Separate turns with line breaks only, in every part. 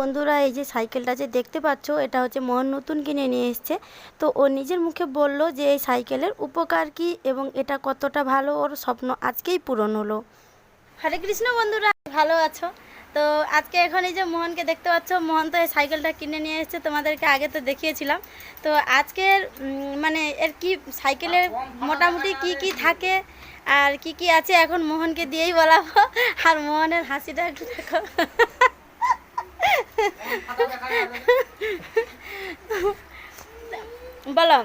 বন্ধুরা, এই যে সাইকেলটা যে দেখতে পাচ্ছ, এটা হচ্ছে মোহন নতুন কিনে নিয়ে এসছে। তো ও নিজের মুখে বলল যে এই সাইকেলের উপকার কি এবং এটা কতটা ভালো, ওর স্বপ্ন আজকেই পূরণ হলো। হরে কৃষ্ণ বন্ধুরা, ভালো আছো? তো আজকে এখন এই যে মোহনকে দেখতে পাচ্ছ, মোহন তো এই সাইকেলটা কিনে নিয়ে এসেছে, তোমাদেরকে আগে তো দেখিয়েছিলাম। তো আজকের মানে এর কি সাইকেলের মোটামুটি কি কি থাকে আর কি কি আছে, এখন মোহনকে দিয়েই বলাবো। আর মোহনের হাসিটা একটু দেখো। বলো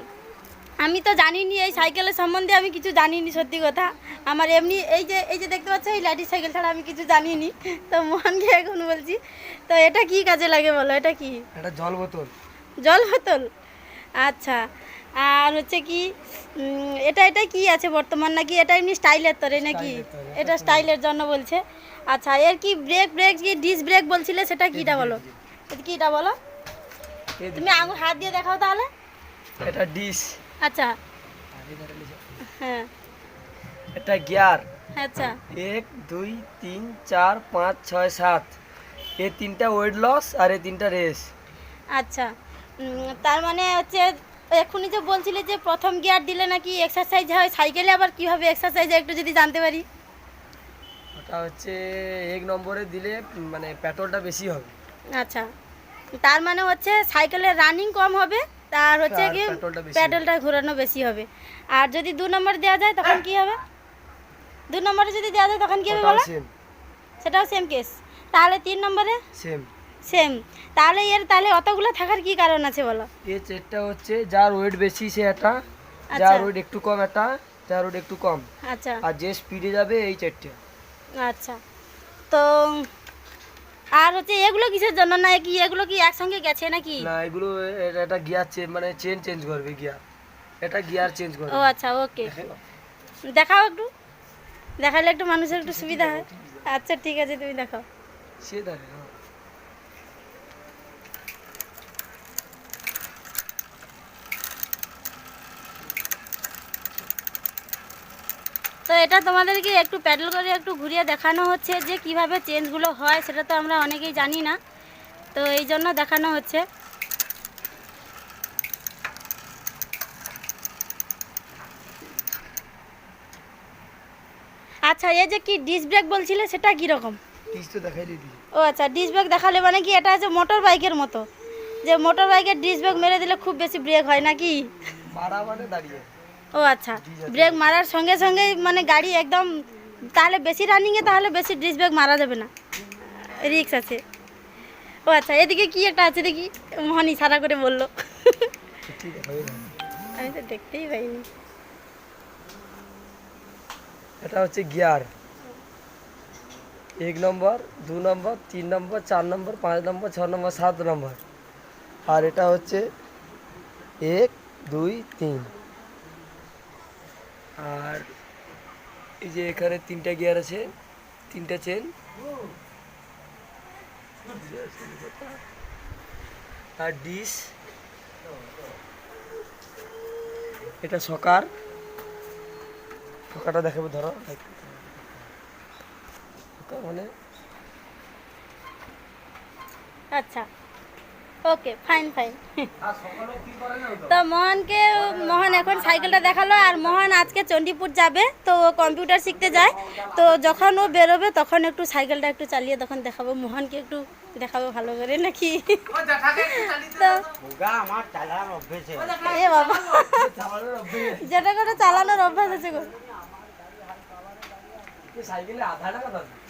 আমি তো জানিনি এই সাইকেলের সম্বন্ধে আমি কিছু জানিনি সত্যি কথা। আমার এমনি এই যে এই যে দেখতে পাচ্ছ এই লাঠি সাইকেল ছাড়া আমি কিছু জানিনি। তো মোহনকে এখন বলছি তো এটা কি কাজে লাগে বলো এটা কি?
এটা জল বোতল।
জল বোতল? আচ্ছা আর হচ্ছে কি এটা এটা কি আছে বর্তমান নাকি? এটা এমনি স্টাইলের তরে নাকি? এটা স্টাইলের জন্য বলছে। আচ্ছা এর কি ব্রেক ব্রেক কি ডিস ব্রেক বলছিলে? সেটা কিটা বলো? এটা কিটা বলো?
এই
তুমি আঙুল হাত দিয়ে দেখাও তাহলে।
এটা ডিশ
আচ্ছা। হ্যাঁ।
এটা গিয়ার
আচ্ছা।
এক দুই তিন চার পাঁচ ছয় সাত। এ তিনটা ওয়েট লস আর এ তিনটা রেস
আচ্ছা। তার মানে হচ্ছে এক্ষুনি যে বলছিলে যে প্রথম গিয়ার দিলে নাকি এক্সারসাইজ হয় সাইকেলে আবার কীভাবে এক্সারসাইজ হয় একটু যদি জানতে পারি।
ওটা হচ্ছে এক নম্বরে দিলে মানে পেট্রোলটা বেশি হবে।
আচ্ছা তার মানে হচ্ছে সাইকেলের রানিং কম হবে তার হচ্ছে কি
পেট্রোলটা
প্যাডেলটা ঘোরানো বেশি হবে। আর যদি দু নম্বর দেওয়া যায় তখন কি হবে? দু নম্বরে যদি দেওয়া যায় তখন কি হবে বলো? সেটাও সেম কেস তাহলে তিন নম্বরে?
সেম
সেম তাহলে এর তাহলে অতগুলো থাকার কি কারণ আছে বলো?
এ চেটটা হচ্ছে যার ওয়েট বেশি সে একটা
আচ্ছা।
যার ওয়েট একটু কম একটা যার ওয়েট একটু কম।
আচ্ছা।
আর যে স্পিডে যাবে এই চারটে
আচ্ছা। তো আর হচ্ছে এগুলো কিসের জন্য? না কি এগুলো কি একসঙ্গে গেছে নাকি?
না এগুলো এটা গিয়ার চেঞ্জ মানে চেন চেঞ্জ করবে গিয়ার এটা গিয়ার চেঞ্জ করবে।
ও আচ্ছা ওকে। দেখাও একটু। দেখালে একটু মানুষের একটু সুবিধা হয়। আচ্ছা ঠিক আছে তুমি দেখাও।
সে দেখে
তো এটা তোমাদেরকে একটু প্যাডেল করে একটু ঘুরিয়ে দেখানো হচ্ছে যে কীভাবে চেঞ্জগুলো হয় সেটা তো আমরা অনেকেই জানি না। তো এই জন্য দেখানো হচ্ছে। আচ্ছা এই যে কি ডিস্ক ব্রেক বলছিলে সেটা কীরকম ও আচ্ছা ডিস্ক ব্রেক দেখালে মানে কি এটা হচ্ছে মোটর বাইকের মতো? যে মোটর বাইকের ডিস্ক ব্রেক মেরে দিলে খুব বেশি ব্রেক হয় নাকি?
মানে দাঁড়িয়ে।
ও আচ্ছা। ব্রেক মারার সঙ্গে সঙ্গে মানে গাড়ি একদম তাহলে বেশি রানিংয়ে তাহলে বেশি ডিস্ক ব্রেক মারা যাবে না। রিক্স আছে। ও আচ্ছা এদিকে কি একটা আছে দেখি? মোহন ইশারা করে বলল। আমি তো দেখতেই পাইনি।
এটা হচ্ছে গিয়ার এক নম্বর, দু নম্বর, তিন নম্বর, চার নম্বর, পাঁচ নম্বর, ছ নম্বর, সাত নম্বর। আর এটা হচ্ছে এক, দুই, তিন। আর এই যে এখানে তিনটা গিয়ার আছে, তিনটা চেন আর ডিস। এটা সকার। সকারটা দেখাবো, ধরো। মানে?
আচ্ছা। ওকে ফাইন ফাইন তো? মোহনকে মোহন এখন সাইকেলটা দেখাল আর মোহন আজকে চণ্ডীপুর যাবে তো ও কম্পিউটার শিখতে যায়। তো যখন ও বেরোবে তখন একটু সাইকেলটা একটু চালিয়ে তখন দেখাবো। মোহনকে একটু দেখাবো ভালো করে নাকি? তো এ বাবা। যেটা করে চালানোর অভ্যাস আছে গো।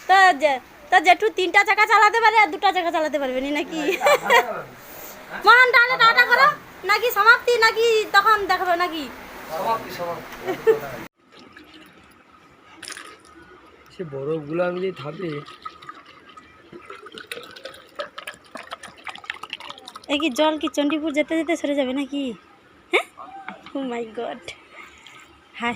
তো যে- তো জেঠু তিনটা চাকা চালাতে পারে আর দুটা চাকা চালাতে পারবে না নাকি? মোহন তাহলে টাটা করো। নাকি সমাপ্তি নাকি তখন দেখাবে নাকি?
সমাপ্তি সমাপ্তি। সে বরফগুলো আমি যে
এ কি জল কি চণ্ডীপুর যেতে যেতে সরে যাবে নাকি? হ্যাঁ? ও মাই গড হাই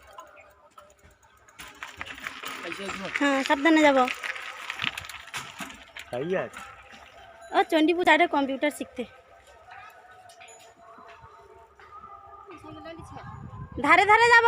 হ্যাঁ সাবধানে যাব।
তাই আছে
ও চণ্ডীপুর সাইডে কম্পিউটার শিখতে। ধারে ধারে যাব।